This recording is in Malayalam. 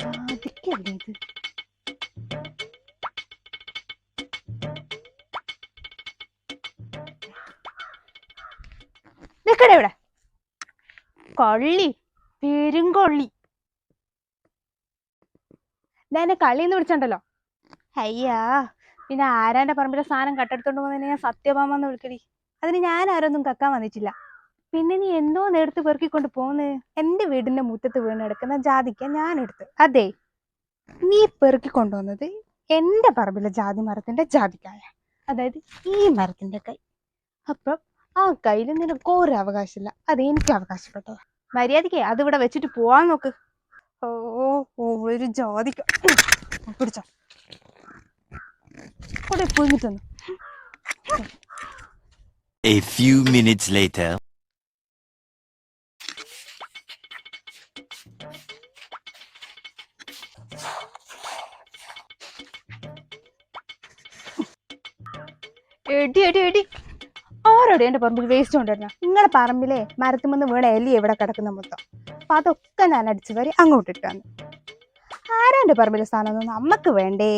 സാധിക്കല്ലേ ഇത്? നിക്കടെ ഇവിടെ. കൊള്ളി പെരുങ്കൊള്ളി. ഞാൻ കളിന്ന് വിളിച്ചണ്ടല്ലോ. അയ്യാ പിന്നെ ആരാന്റെ പറമ്പിലെ സാധനം കട്ടെടുത്തോണ്ട് പോകുന്നതിന് ഞാൻ സത്യഭാമെന്ന് വിളിക്കടി. അതിന് ഞാൻ ആരൊന്നും കക്കാൻ വന്നിട്ടില്ല. പിന്നെ നീ എന്തോ നേരത്ത് പെറുക്കിക്കൊണ്ട് പോന്ന്? എന്റെ വീടിന്റെ മുറ്റത്ത് വീണ് കിടക്കുന്ന ജാതിക്ക ഞാൻ എടുത്ത്. അതെ നീ പെറുക്കി കൊണ്ടുവന്നത് എന്റെ പറമ്പിലെ ജാതി മരത്തിന്റെ ജാതിക്കായ. അതായത് ഈ മരത്തിന്റെ കൈ. അപ്പം ആ കയ്യിൽ നിനക്ക് ഒരു അവകാശമില്ല. അത് എനിക്ക് അവകാശപ്പെട്ടത്. മര്യാദയ്ക്ക് അതിവിടെ വെച്ചിട്ട് പോവാൻ നോക്ക്. ഓ ഒരു ജാതിക്ക. പിടിച്ചോ. കൂടെ തന്നു A few minutes later. എടി എടി എടി. ആരോടെ എന്റെ പറമ്പിൽ വേസ്റ്റ് കൊണ്ടുവരുന്ന? നിങ്ങളെ പറമ്പിലെ മരത്തുമെന്ന് വീണ എലി എവിടെ കിടക്കുന്ന മൊത്തം. അപ്പൊ അതൊക്കെ ഞാൻ അടിച്ചു വരി അങ്ങോട്ട് ഇട്ടാന്ന് ആരാ എന്റെ പറമ്പിലെ സ്ഥാനം നമുക്ക് വേണ്ടേ?